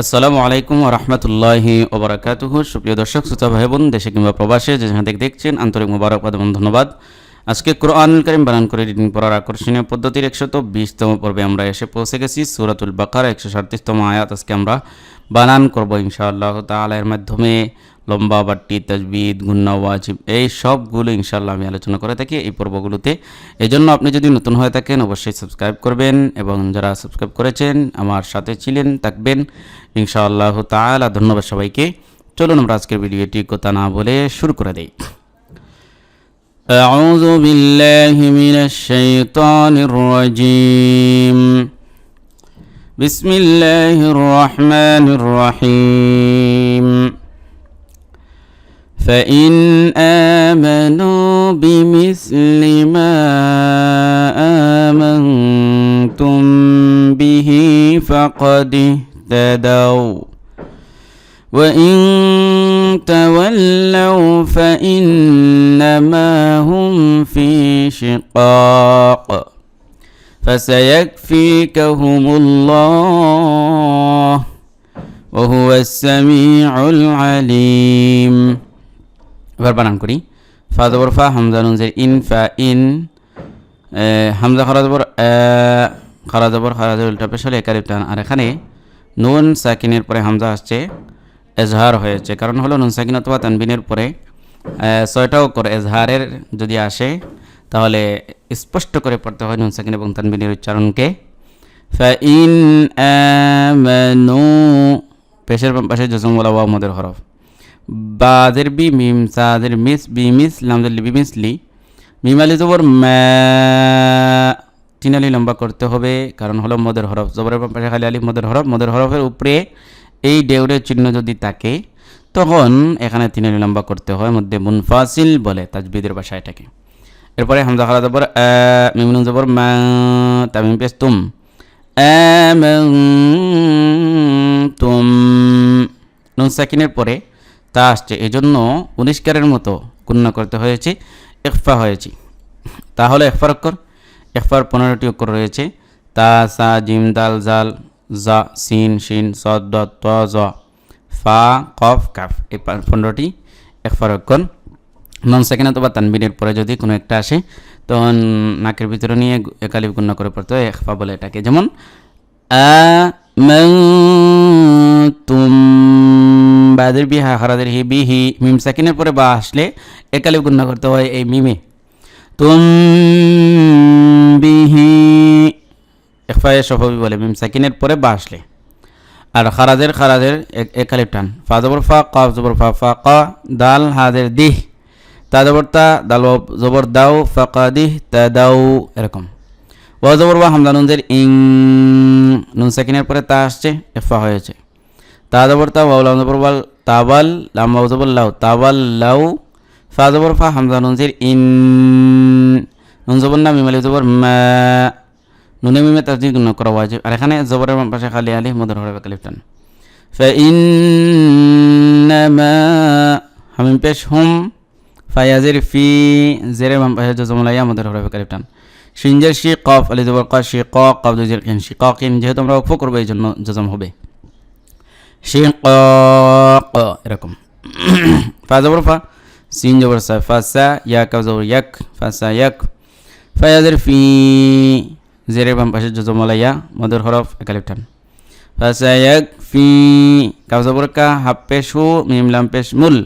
আসসালামু আলাইকুম রহমতুল্লাহি ওবরাকাতুহ সুপ্রিয় দর্শক, শ্রোতা ভাই বোন দেশে কিংবা প্রবাসে যেখানে দেখছেন, আন্তরিক মুবারকবাদ এবং ধন্যবাদ। আজকে কোরআন করিম বানান করে রিডিং পড়ার আকর্ষণীয় পদ্ধতির একশত বিশতম পর্বে আমরা এসে পৌঁছে গেছি। সুরাতুল বাকার, একশো সাতত্রিশতম আয়াত আজকে আমরা বানান করব ইনশাআল্লাহ তাআলা এর মাধ্যমে। লম্বা বাট্টি তাজবিদ গুন্না ওয়াজিব এই সবগুলো ইনশাআল্লাহ আমি আলোচনা করে থাকি এই পর্বগুলোতে এই জন্য আপনি যদি নতুন হয়ে থাকেন অবশ্যই সাবস্ক্রাইব করবেন এবং যারা সাবস্ক্রাইব করেছেন আমার সাথে ছিলেন থাকবেন ইনশাআল্লাহ তাআলা ধন্যবাদ সবাইকে চলুন আমরা আজকের ভিডিওটি কথা না বলে শুরু করে দেই أعوذ بالله من الشيطان الرجيم بسم الله الرحمن الرحيم فإن آمنوا بمثل ما آمنتم به فقد اهتدوا. وإن تولوا فإنما هم في شقاق. فسيكفيكهم الله وهو السميع العليم. এবার বানান করি। ফা জবর, ফা হামজা নুনজের ইন, ফা, ইন হামজা খরা জবর খরা জবর খরা জবর, উল্টা পেশ হলে একারিপ আর এখানে নুন, সাকিনের পরে হামজা আসছে, এজহার হয়েছে। কারণ হলো নুন, সাকিন অথবা তানবিনের পরে ছয়টা অক্ষর এজহারের যদি আসে, তাহলে স্পষ্ট করে পড়তে হয় নুন, সাকিন এবং তানবিনের উচ্চারণকে। ফাইন আমানু পেশের পাশে জসম বলা ওয়া মদের হরফ। বাদের বি মিম সাদের মিস বি মিস লামদের বি মিস মিসলি মিমালি জবর তিনালি লম্বা করতে হবে কারণ হলো মদের হরফ। জবরের পাশে খালি আলি মদের হরফ। মদের হরফের উপরে এই ডেউরের চিহ্ন যদি থাকে তখন এখানে তিনালি লম্বা করতে হয় মধ্যে মুনফাসিল বলে তাজবিদের ভাষা এটাকে। এরপরে হামজা খালা জবর আ, মিমনুন জবর মা তামিম পেস তুম। তুম। নুন সাকিনের পরে তা আসছে। এজন্য উনিশকারের মতো গুণ্য করতে হয়েছে একফা হয়েছে। তাহলে একফার অক্ষর? একফার পনেরোটি অক্ষর রয়েছে। তা, সা, জিম, দাল, জাল, জা, সিন, শিন, সদ ত, জ, ফা, কফ, কাফ, এই পনেরোটি একফার অক্ষর। নন সেকেন্ড অথবা তানবিনের পরে যদি কোনো একটা আসে, তখন নাকের ভিতরে নিয়ে একালিপ গুণ্য করে পড়তে হয় একফা বলে এটাকে। যেমন তুম বাদের বিহা, হারাদের হি বিহি, মিম সাকিনের পরে বা আসলে একালিপ গুণ্য করতে হয় এই মিমে। তুম বিহি একফায়ে সফবি বলে, মিম সাকিনের পরে বা আসলে। আর খারাজের খারাজের এক- একালিপ টান। ফা জবর ফা কফ জবর ফা ফা ক, দাল হাদের দিহ। তা জবর তা, দাল জবর দাও, ফা ফাকা দিহ, তা দাও, এরকম। ওয়া জবর ওয়া হামদা নুনদের ইং, নুন সাকিনের পরে তা আসছে এফা হয়েছে। তা জবর তা ওয়াও লাম জবর ওয়াল তাবাল লাম ওয়াও জবর লাউ তাবাল লাউ ফা জবর ফা হামদা নুনদের ইন নুন জবর না মিমালি জবর মা নুনে মিমে তাজি গুণ করা ওয়াজিব আর এখানে জবরের বাম পাশে খালি আলি মদর হরে কালিফ টান فإنما হামিম পেশ হুম ফায়াজের ফি জেরে বাম পাশে জজমলাইয়া মদর হরে কালিফ টান সিনজের শি কফ আলি জবর ক শি ক কফ দুজের কিন শি ক কিন যেহেতু আমরা উফ করবো এই জন্য জজম হবে শি ক ক এরকম ফা জবর ফা সিন জবর সা ফা সা ইয়া কাফ জবর ইয়াক ফা সা ইয়াক ফায়াজের ফি জেরে বাম পাশে জজমলাইয়া মদর হরফ একালিফ টান ফাসায়াক ফি কাফ জবর কা হাফ পেশ হু মিম লাম পেশ মুল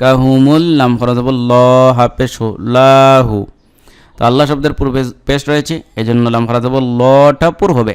কাহুমুল লাম খরচ জবর ল হাফ পেশ হু লাহু তো আল্লাহ শব্দের পূর্বে পেশ রয়েছে। এই জন্য লাম খরচ জবর লটা পুর হবে।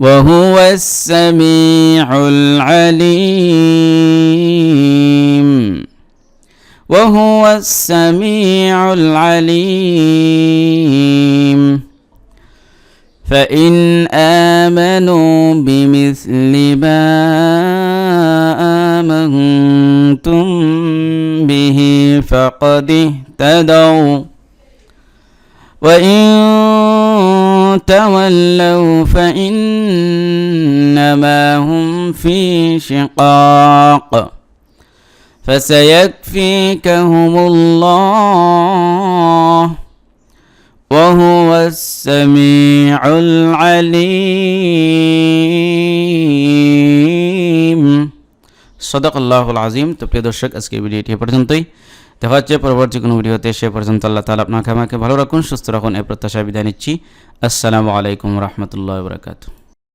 وهو السميع العليم. وهو السميع العليم. فإن آمنوا بمثل ما آمنتم به فقد اهتدوا. وإن تولوا فإنما هم في شقاق فسيكفيكهم الله وهو السميع العليم صدق الله العظيم তো প্রিয় দর্শক আজকে ভিডিওটি এ পর্যন্তই দেখা হচ্ছে পরবর্তী কোনো ভিডিওতে সে পর্যন্ত আল্লাহ তালা আপনাকে আমাকে ভালো রাখুন, সুস্থ রাখুন। এ প্রত্যাশা বিদায় নিচ্ছি। আসসালামু আলাইকুম রহমতুল্লাহ বরকাতু